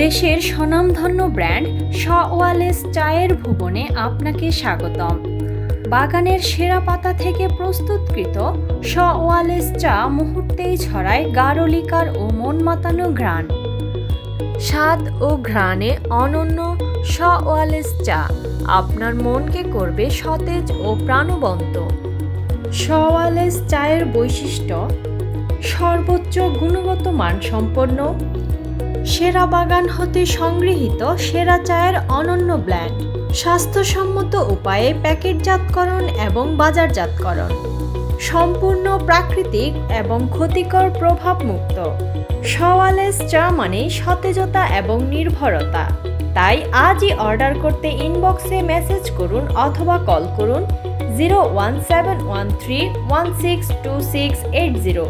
দেশের স্বনামধন্য brand Wallace চায়ের ভুবনে আপনাকে স্বাগতম। বাগানের সেরা পাতা থেকে প্রস্তুতকৃত ওয়ালেস চা মুহূর্তেই ছড়ায় গাঢ়লিকার ও মন মাতানো ঘ্রাণ। স্বাদ ও ঘ্রাণে অনন্য ওয়ালেস চা আপনার মনকে করবে সতেজ ও প্রাণবন্ত। ওয়ালেস চায়ের বৈশিষ্ট্য, সর্বোচ্চ গুণগত মানসম্পন্ন সেরা বাগান হতে সংগৃহীত সেরা চায়ের অনন্য ব্ল্যান্ড, স্বাস্থ্যসম্মত উপায়ে প্যাকেটজাতকরণ এবং বাজারজাতকরণ, সম্পূর্ণ প্রাকৃতিক এবং ক্ষতিকর প্রভাব মুক্ত সওয়ালেস চা মানে সতেজতা এবং নির্ভরতা। তাই আজই অর্ডার করতে ইনবক্সে মেসেজ করুন অথবা কল করুন zero one seven one three one six two six eight zero.